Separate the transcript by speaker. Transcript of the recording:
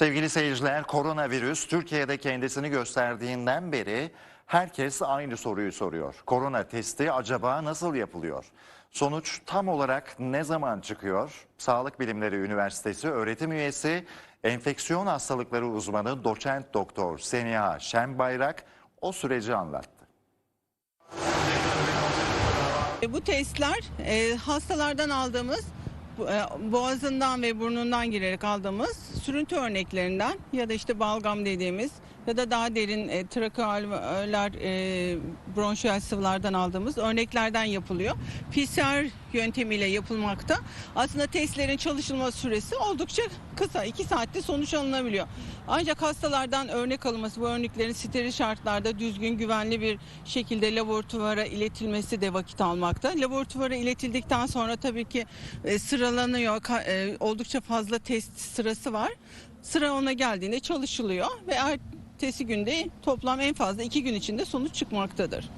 Speaker 1: Sevgili seyirciler, koronavirüs Türkiye'de kendisini gösterdiğinden beri herkes aynı soruyu soruyor. Korona testi acaba nasıl yapılıyor? Sonuç tam olarak ne zaman çıkıyor? Sağlık Bilimleri Üniversitesi öğretim üyesi, enfeksiyon hastalıkları uzmanı doçent doktor Seniha Şenbayrak o süreci anlattı.
Speaker 2: E, Bu testler e, hastalardan aldığımız e, boğazından ve burnundan girerek aldığımız sürüntü örneklerinden ya da işte balgam dediğimiz ya da daha derin e, trakealer, e, bronşiyal sıvılardan aldığımız örneklerden yapılıyor. PCR yöntemiyle yapılmakta. Aslında testlerin çalışılma süresi oldukça kısa. 2 saatte sonuç alınabiliyor. Ancak hastalardan örnek alınması, bu örneklerin steril şartlarda düzgün, güvenli bir şekilde laboratuvara iletilmesi de vakit almakta. Laboratuvara iletildikten sonra tabii ki e, sıralanıyor. E, oldukça fazla test sırası var. Sıra ona geldiğinde çalışılıyor ve ertesi günde toplam en fazla iki gün içinde sonuç çıkmaktadır.